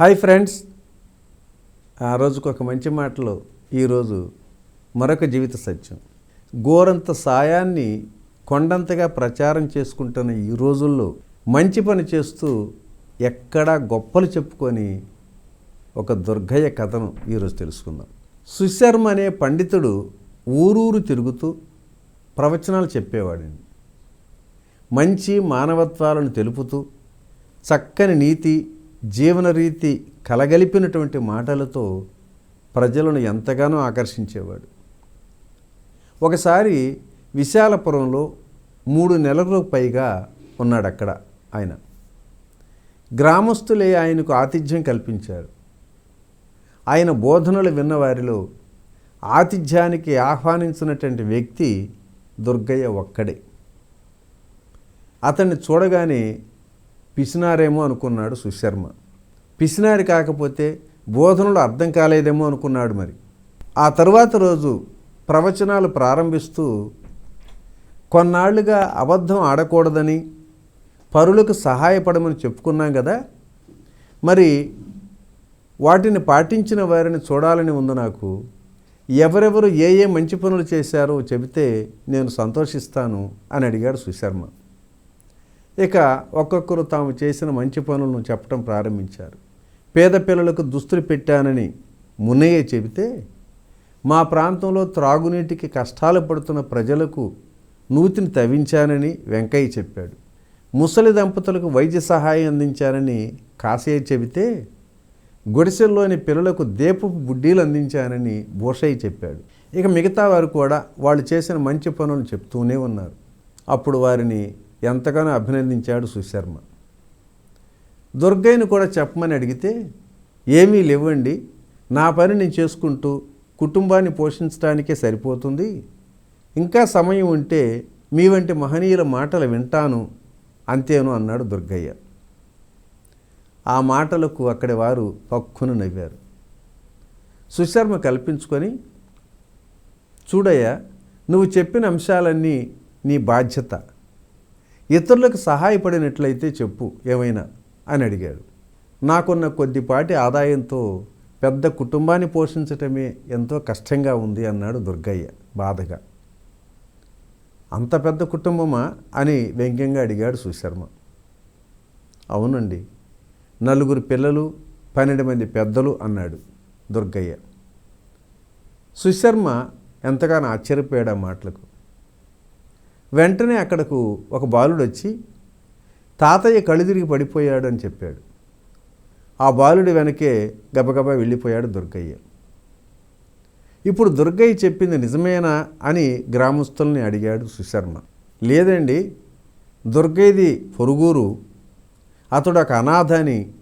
Hi friends. ఆ రోజుకు ఒక మంచి మాటలో ఈరోజు మరొక జీవిత సత్యం. గోరంత సాయాన్ని కొండంతగా ప్రచారం చేసుకుంటున్న ఈ రోజుల్లో మంచి పని చేస్తూ ఎక్కడా గొప్పలు చెప్పుకొని ఒక దుర్గయ్య కథను ఈరోజు తెలుసుకుందాం. సుశర్మ అనే పండితుడు ఊరూరు తిరుగుతూ ప్రవచనాలు చెప్పేవాడండి. మంచి మానవత్వాలను తెలుపుతూ చక్కని నీతి జీవన రీతి కలగలిపినటువంటి మాటలతో ప్రజలను ఎంతగానో ఆకర్షించేవాడు. ఒకసారి విశాలపురంలో మూడు నెలలకు పైగా ఉన్నాడు అక్కడ ఆయన. గ్రామస్తులే ఆయనకు ఆతిథ్యం కల్పించారు. ఆయన బోధనలు విన్నవారిలో ఆతిథ్యానికి ఆహ్వానించినటువంటి వ్యక్తి దుర్గయ్య ఒక్కడే. అతన్ని చూడగానే పిసినారేమో అనుకున్నాడు సుశర్మ. పిసినారి కాకపోతే బోధనలు అర్థం కాలేదేమో అనుకున్నాడు మరి. ఆ తర్వాత రోజు ప్రవచనాలు ప్రారంభిస్తూ కొన్నాళ్ళుగా అబద్ధం ఆడకూడదని పరులకు సహాయపడమని చెప్పుకున్నాం కదా. మరి వాటిని పాటించిన వారిని చూడాలని ఉంది నాకు. ఎవరెవరు ఏ ఏ మంచి పనులు చేశారో చెబితే నేను సంతోషిస్తాను అని అడిగాడు సుశర్మ. ఇక ఒక్కొక్కరు తాము చేసిన మంచి పనులను చెప్పడం ప్రారంభించారు. పేద పిల్లలకు దుస్తులు పెట్టానని మున్నయ్య చెబితే మా ప్రాంతంలో త్రాగునీటికి కష్టాలు పడుతున్న ప్రజలకు నూతిని తవ్వించానని వెంకయ్య చెప్పాడు. ముసలి దంపతులకు వైద్య సహాయం అందించానని కాసయ్య చెబితే గుడిసెల్లోని పిల్లలకు దీపపు బుడ్డీలు అందించానని భూషయ్య చెప్పాడు. ఇక మిగతా వారు కూడా వాళ్ళు చేసిన మంచి పనులు చెప్తూనే ఉన్నారు. అప్పుడు వారిని ఎంతగానో అభినందించాడు సుశర్మ. దుర్గయ్యను కూడా చెప్పమని అడిగితే ఏమీ లేవండి నా పని నేను చేసుకుంటూ కుటుంబాన్ని పోషించడానికే సరిపోతుంది. ఇంకా సమయం ఉంటే మీ వంటి మహనీయుల మాటలు వింటాను అంతేను అన్నాడు దుర్గయ్య. ఆ మాటలకు అక్కడి వారు పక్కును నవ్వారు. సుశర్మ కల్పించుకొని చూడయ్యా నువ్వు చెప్పిన అంశాలన్నీ నీ బాధ్యత. ఇతరులకు సహాయపడినట్లయితే చెప్పు ఏమైనా? అని అడిగాడు. నాకున్న కొద్దిపాటి ఆదాయంతో పెద్ద కుటుంబాన్ని పోషించటమే ఎంతో కష్టంగా ఉంది అన్నాడు దుర్గయ్య బాధగా. అంత పెద్ద కుటుంబమా? అని వ్యంగ్యంగా అడిగాడు సుశర్మ. అవునండి నలుగురు పిల్లలు పన్నెండు మంది పెద్దలు అన్నాడు దుర్గయ్య. సుశర్మ ఎంతగానో ఆశ్చర్యపోయాడు ఆ మాటలకు. వెంటనే అక్కడకు ఒక బాలుడు వచ్చి తాతయ్య కళ్ళు తిరిగి పడిపోయాడు అని చెప్పాడు. ఆ బాలుడి వెనకే గబగబా వెళ్ళిపోయాడు దుర్గయ్య. ఇప్పుడు దుర్గయ్య చెప్పింది నిజమేనా? అని గ్రామస్తుల్ని అడిగాడు సుశర్మ. లేదండి దుర్గయ్యది పొరుగురు. అతడు ఒక అనాథ అని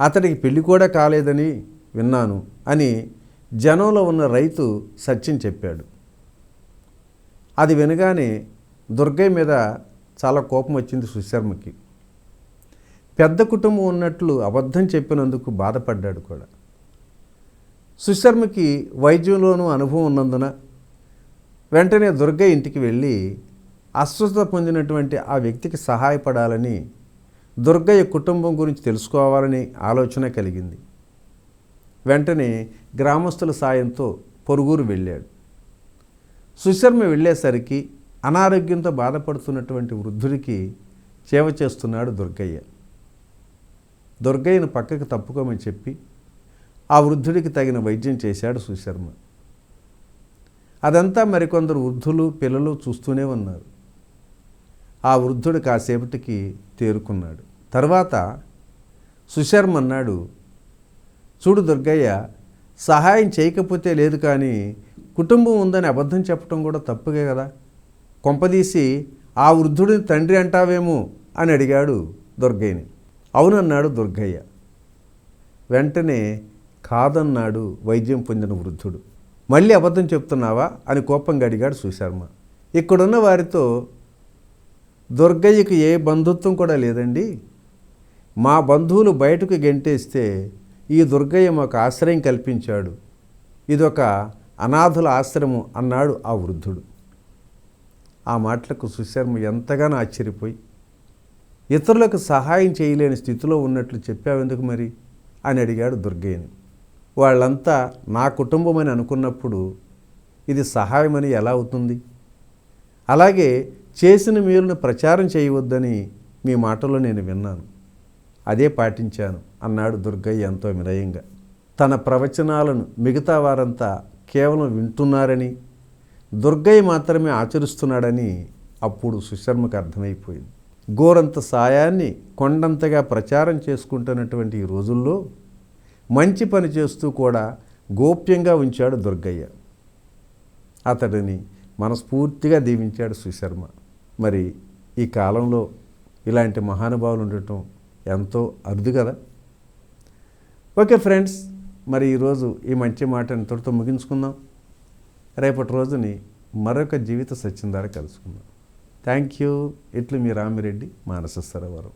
అతడికి పెళ్ళి కూడా కాలేదని విన్నాను అని జనంలో ఉన్న రైతు సత్యం చెప్పాడు. అది వినగానే దుర్గయ్య మీద చాలా కోపం వచ్చింది సుశర్మకి. పెద్ద కుటుంబం ఉన్నట్లు అబద్ధం చెప్పినందుకు బాధపడ్డాడు కూడా. సుశర్మకి వైద్యంలోనూ అనుభవం ఉన్నందున వెంటనే దుర్గయ్య ఇంటికి వెళ్ళి అస్వస్థత పొందినటువంటి ఆ వ్యక్తికి సహాయపడాలని దుర్గయ్య కుటుంబం గురించి తెలుసుకోవాలని ఆలోచన కలిగింది. వెంటనే గ్రామస్తుల సాయంతో పొరుగురు వెళ్ళాడు. సుశర్మ వెళ్ళేసరికి అనారోగ్యంతో బాధపడుతున్నటువంటి వృద్ధుడికి సేవ చేస్తున్నాడు దుర్గయ్య. దుర్గయ్యను పక్కకు తప్పుకోమని చెప్పి ఆ వృద్ధుడికి తగిన వైద్యం చేశాడు సుశర్మ. అదంతా మరికొందరు వృద్ధులు పిల్లలు చూస్తూనే ఉన్నారు. ఆ వృద్ధుడు కాసేపటికి తేరుకున్నాడు. తర్వాత సుశర్మ అన్నాడు చూడు దుర్గయ్య సహాయం చేయకపోతే లేదు కానీ కుటుంబం ఉందని అబద్ధం చెప్పడం కూడా తప్పుగే కదా. కొంపదీసి ఆ వృద్ధుడిని తండ్రి అంటావేమో? అని అడిగాడు దుర్గయ్యని. అవునన్నాడు దుర్గయ్య. వెంటనే కాదన్నాడు వైద్యం పొందిన వృద్ధుడు. మళ్ళీ అబద్ధం చెప్తున్నావా? అని కోపంగా అడిగాడు సుశర్మ. ఇక్కడున్న వారితో దుర్గయ్యకు ఏ బంధుత్వం కూడా లేదండి. మా బంధువులు బయటకు గెంటేస్తే ఈ దుర్గయ్య మాకు ఆశ్రయం కల్పించాడు. ఇదొక అనాథుల ఆశ్రమం అన్నాడు ఆ వృద్ధుడు. ఆ మాటలకు సుశర్మ ఎంతగానో ఆశ్చర్యపోయి ఇతరులకు సహాయం చేయలేని స్థితిలో ఉన్నట్లు చెప్పావెందుకు మరి? అని అడిగాడు దుర్గయ్యని. వాళ్ళంతా నా కుటుంబం అని అనుకున్నప్పుడు ఇది సహాయమని ఎలా అవుతుంది? అలాగే చేసిన మేలును ప్రచారం చేయవద్దని మీ మాటలో నేను విన్నాను. అదే పాటించాను అన్నాడు దుర్గయ్య ఎంతో వినయంగా. తన ప్రవచనాలను మిగతా వారంతా కేవలం వింటున్నారని దుర్గయ్య మాత్రమే ఆచరిస్తున్నాడని అప్పుడు సుశర్మకు అర్థమైపోయింది. గోరంత సాయాన్ని కొండంతగా ప్రచారం చేసుకుంటున్నటువంటి ఈ రోజుల్లో మంచి పని చేస్తూ కూడా గోప్యంగా ఉంచాడు దుర్గయ్య. అతడిని మనస్ఫూర్తిగా దీవించాడు సుశర్మ. మరి ఈ కాలంలో ఇలాంటి మహానుభావులు ఉండటం ఎంతో అరుదు కదా? ఓకే ఫ్రెండ్స్ మరి ఈరోజు ఈ మంచి మాట ఎంతటితో ముగించుకుందాం. రేపటి రోజుని మరొక జీవిత సత్యం ద్వారా కలుసుకుందాం. Thank you. ఇట్లు మీ రామిరెడ్డి మానస సరోవరం.